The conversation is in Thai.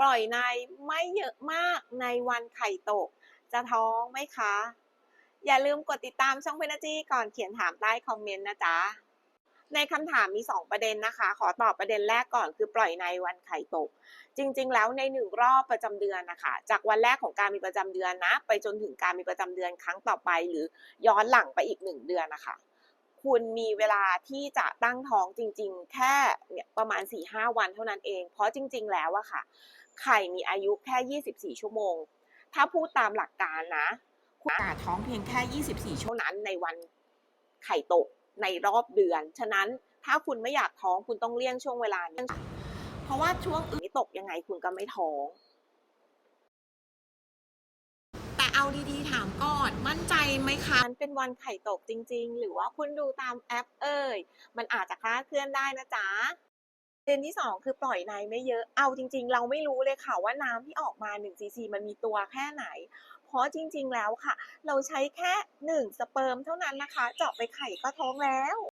ปล่อยในไม่เยอะมากในวันไข่ตก จะท้องไหมคะ อย่าลืมกดติดตามช่องเพนจีก่อนเขียนถามใต้คอมเมนต์นะจ๊ะ ในคำถามมี 2 ประเด็นนะคะ ขอตอบประเด็นแรกก่อนคือปล่อยในวันไข่ตก จริง ๆ แล้วในหนึ่งรอบประจำเดือนนะคะ จากวันแรกของการมีประจำเดือนนะ ไปจนถึงการมีประจำเดือนครั้งต่อไป หรือย้อนหลังไปอีกหนึ่งเดือนนะคะคุณมีเวลาที่จะตั้งท้องจริง ๆ แค่เนี่ยประมาณ4-5วันเท่านั้นเอง เพราะจริง ๆ แล้วอะค่ะ ไข่มีอายุแค่ 24 ชั่วโมง ถ้าพูดตามหลักการนะคุณอาจท้องเพียงแค่ 24 ชั่วโมงนั้นในวันไข่ตกในรอบเดือน ฉะนั้นถ้าคุณไม่อยากท้องคุณต้องเลี่ยงช่วงเวลานี้ เพราะว่าช่วงอื่นตกยังไงคุณก็ไม่ท้อง แต่เอาดีๆ ถามก่อน มั่นใจไหมคะมันเป็นวันไข่ตกจริง ๆ หรือว่าคุณดูตามแอปเอ่ย มันอาจจะคลาดเคลื่อนได้นะจ๊ะประ เด็นที่ 2 คือปล่อยในไม่เยอะ เอาจริง ๆ เราไม่รู้เลยค่ะว่าน้ำที่ออกมา1 cc มันมีตัวแค่ไหน เพราะจริง ๆ แล้วค่ะ เราใช้แค่ 1 สเปิร์มเท่านั้นนะคะ เจาะไปไข่ก็ท้องแล้ว